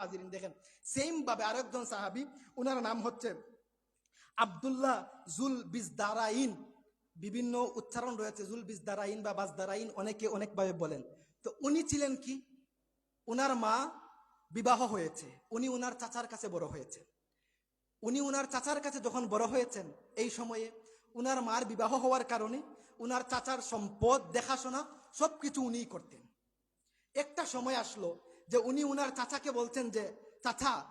হাজিরিন, দেখেন সেম ভাবে আরেকজন সাহাবি ওনার নাম হচ্ছে আব্দুল্লাহ জুল বিজদারাইন বিভিন্ন উচ্চারণ রয়েছে জুল বিজদারাইন বা বাজদারাইন, অনেকে অনেকভাবে বলেন। তো উনি ছিলেন কি? উনার মা বিবাহ হয়েছে, উনি উনার চাচার কাছে বড় হয়েছে উনি উনার চাচার কাছে যখন বড় হয়েছেন, এই সময়ে উনার মার বিবাহ হওয়ার কারণে উনার চাচার সম্পদ, দেখাশোনা, সবকিছু উনিই করতেন। একটা সময় আসলো যে উনি উনার চাচাকে বলছেন যে, চাচা,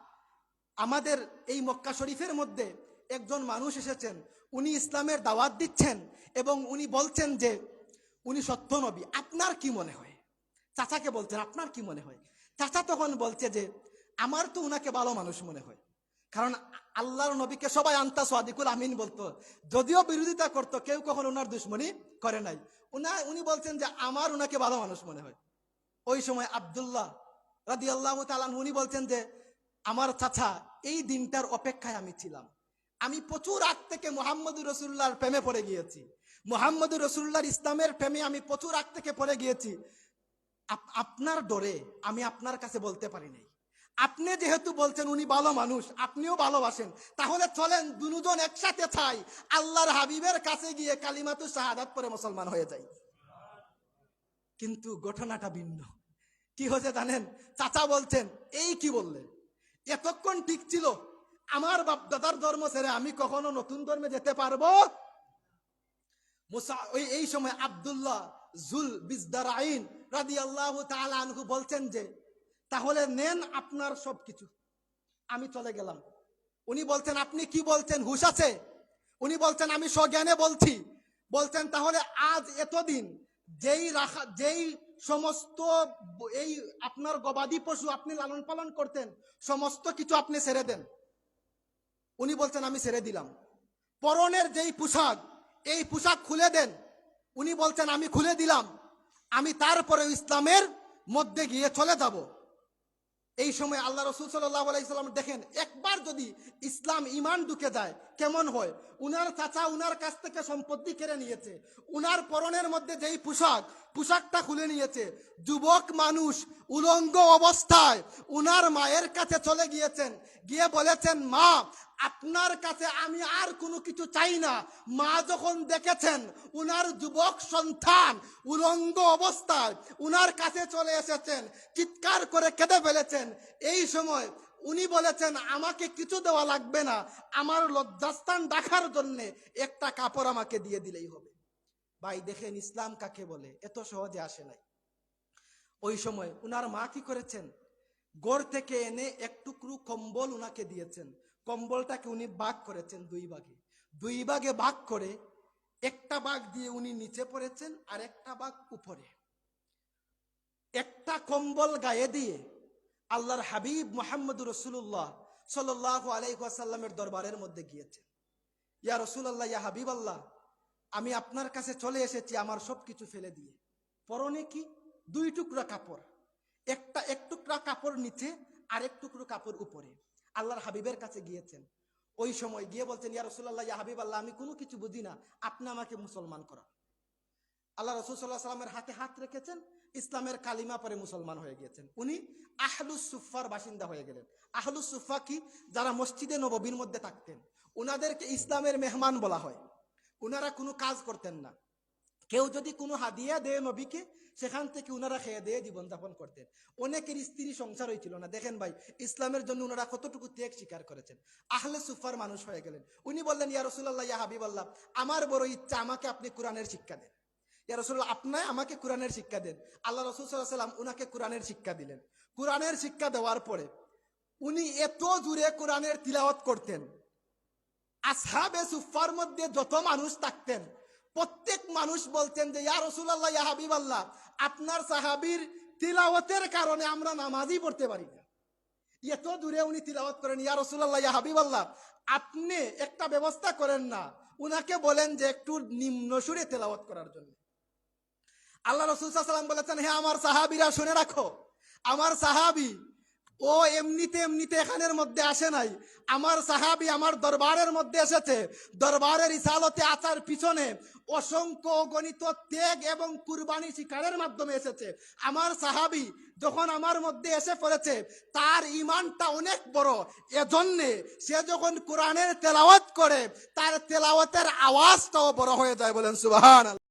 আমাদের এই মক্কা শরীফের মধ্যে একজন মানুষ এসেছেন। উনি ইসলামের দাওয়াত দিচ্ছেন এবং উনি বলছেন যে, উনি সত্য নবী। আপনার কি মনে হয়? চাচাকে বলছেন, আপনার কি মনে হয়? চাচা তখন বলছে যে, আমার তো উনাকে ভালো মানুষ মনে হয়। কারণ আল্লাহর নবীকে সবাই আন্তা সাদিকুল আমিন বলতো। যদিও বিরোধিতা করতো, কেউ কখন ওনার দুশ্মনী করে নাই। উনা, উনি বলছেন যে, আমার উনাকে ভালো মানুষ মনে হয়। ওই সময় আবদুল্লাহ রাদি আল্লাহ উনি বলছেন যে, আমার চাচা, এই দিনটার অপেক্ষায় আমি ছিলাম। আমি প্রচুর আগ থেকে মোহাম্মদুর রসুল্লাহর প্রেমে পড়ে গিয়েছি। মোহাম্মদুর রসুল্লাহর ইসলামের প্রেমে আমি প্রচুর আগ থেকে পড়ে গিয়েছি। আপনার ডরে আমি আপনার কাছে বলতে পারি নাই। আপনি যেহেতু বলছেন উনি ভালো মানুষ, আপনিও ভালোবাসেন, তাহলে চলেন দুজন একসাথে চাই, আল্লাহর হাবিবের কাছে গিয়ে কালিমাতু শাহাদাত পরে মুসলমান হয়ে যাই। কিন্তু ঘটনাটা ভিন্ন। কি হয়েছে জানেন? চাচা বলছেন, এই কি বললেন এতক্ষণ ঠিক ছিল, আমার বাপ দাদার ধর্ম ছেড়ে আমি কখনো নতুন ধর্মে যেতে পারব? এই সময় আব্দুল্লাহ জুল বিজদার আইন রাদি আল্লাহ আনহু বলছেন যে, তাহলে নেন আপনার সবকিছু, আমি চলে গেলাম। উনি বলছেন, আপনি কি বলছেন? হুশ আছে? উনি বলছেন, আমি স্বজ্ঞানে বলছি। বলছেন, তাহলে আজ এতদিন যেই রাখা, যেই সমস্ত এই আপনার গবাদি পশু আপনি লালন পালন করতেন, সমস্ত কিছু আপনি ছেড়ে দেন। উনি বলছেন, আমি ছেড়ে দিলাম। পরনের যেই পোশাক, এই পোশাক খুলে দেন। উনি বলছেন, আমি খুলে দিলাম। আমি তারপরে ইসলামের মধ্যে গিয়ে চলে যাব। এই সময় আল্লাহ রসুল সাল্লাম দেখেন, একবার যদি ইসলাম ইমান ঢুকে যায়, কেমন হয়? উনার চাচা উনার কাছ থেকে সম্পত্তি কেড়ে নিয়েছে। উনার পরনের মধ্যে যেই পোশাক পোশাকটা খুলে নিয়েছে। যুবক মানুষ উলঙ্গ অবস্থায় উনার মায়ের কাছে চলে গিয়েছেন। গিয়ে বলেছেন, মা, আপনার কাছে আমি আর কোনো কিছু চাই না। মা যখন দেখেছেন উনার যুবক সন্তান উলঙ্গ অবস্থায় উনার কাছে চলে এসেছেন, চিৎকার করে কেঁদে ফেলেছেন। এই সময় উনি বলেছেন, আমাকে কিছু দেওয়া লাগবে না। আমার লজ্জাস্থান দেখার জন্যে একটা কাপড় আমাকে দিয়ে দিলেই হবে। ভাই, দেখেন ইসলাম কাকে বলে? এত সহজে আসে নাই। ওই সময় উনার মা কি করেছেন? গড় থেকে এনে এক টুকরো কম্বল উনাকে দিয়েছেন। কম্বলটাকে উনি ভাগ করেছেন দুই ভাগে। দুই ভাগে ভাগ করে একটা বাঘ দিয়ে উনি নিচে পড়েছেন আর একটা বাঘ উপরে। একটা কম্বল গায়ে দিয়ে আল্লাহর হাবিব মোহাম্মদ রসুল্লাহ সাল্লাহ আলাইসাল্লামের দরবারের মধ্যে গিয়েছেন। ইয়া রসুল্লাহ ইয়া হাবিব আল্লাহ আমি আপনার কাছে চলে এসেছি আমার সব কিছু ফেলে দিয়ে। পরনে কি? দুই টুকরা কাপড়। একটা এক টুকরা কাপড় নিচে আর এক টুকরো কাপড় উপরে। আল্লাহর হাবিবের কাছে গিয়েছেন। ওই সময় গিয়ে বলছেন, ইয়া রসুল্লাহ ইয়া হাবিব আল্লাহ, আমি কোনো কিছু বুঝি না। আপনি আমাকে মুসলমান করা আল্লাহ রসুল সাল্লাহ সাল্লামের হাতে হাত রেখেছেন, ইসলামের কালিমা পরে মুসলমান হয়ে গিয়েছেন। উনি আহলুস সুফার বাসিন্দা হয়ে গেলেন। আহলুস সুফা কি? যারা মসজিদে নববীর মধ্যে থাকতেন। উনাদেরকে ইসলামের মেহমান বলা হয়। উনারা কোনো কাজ করতেন না। কেউ যদি কোনো হাদিয়া দেয় নবীকে, সেখান থেকে উনারা খেয়ে দিয়ে জীবনযাপন করতেন। অনেকের স্ত্রী সংসার হয়েছিল না। দেখেন ভাই, ইসলামের জন্য উনারা কতটুকু ত্যাগ স্বীকার করেছেন। আহলে সুফার মানুষ হয়ে গেলেন। উনি বললেন, ইয়া রসুল্লাহ ইয়া হাবিব আল্লাহ আমার বড় ইচ্ছা আমাকে আপনি কোরআনের শিক্ষা দেন। ইয়া রসুল্লাহ আপনার আমাকে কোরআনের শিক্ষা দেন। আল্লাহ রসুল সাল্লাহ সাল্লাম উনাকে কোরআনের শিক্ষা দিলেন। কোরআনের শিক্ষা দেওয়ার পরে উনি এত দূরে কোরআনের তিলাওয়াত করতেন। আসহাবে সুফার মধ্যে যত মানুষ থাকতেন, প্রত্যেক মানুষ বলতেন যে, ইয়া রসুল্লাহ ইয়া হাবিব আল্লাহ আপনার সাহাবির তিলাওয়াতের কারণে আমরা নামাজই পড়তে পারি না। এত দূরে উনি তিলাওয়াত করেন, ইয়া রসুল্লাহ ইয়া হাবিব আল্লাহ আপনি একটা ব্যবস্থা করেন না, উনাকে বলেন যে একটু নিম্ন সুরে তেলাওয়াত করার জন্য। আল্লাহ রসুল সাল্লাম বলেছেন হ্যাঁ আমার সাহাবিরা, শুনে রাখো, আমার সাহাবি ও এমনিতে এমনিতে এখানের মধ্যে আসে নাই। আমার সাহাবি আমার দরবারের মধ্যে এসেছে। দরবারের ইসালতে আসার পিছনে অসংখ্য গণিত ত্যাগ এবং কুরবানি শিকারের মাধ্যমে এসেছে। আমার সাহাবি যখন আমার মধ্যে এসে পড়েছে, তার ইমানটা অনেক বড়। এজন্যে সে যখন কোরআনের তেলাওয়াত করে, তার তেলাওয়াতের আওয়াজটাও বড় হয়ে যায় বলেন সুবাহান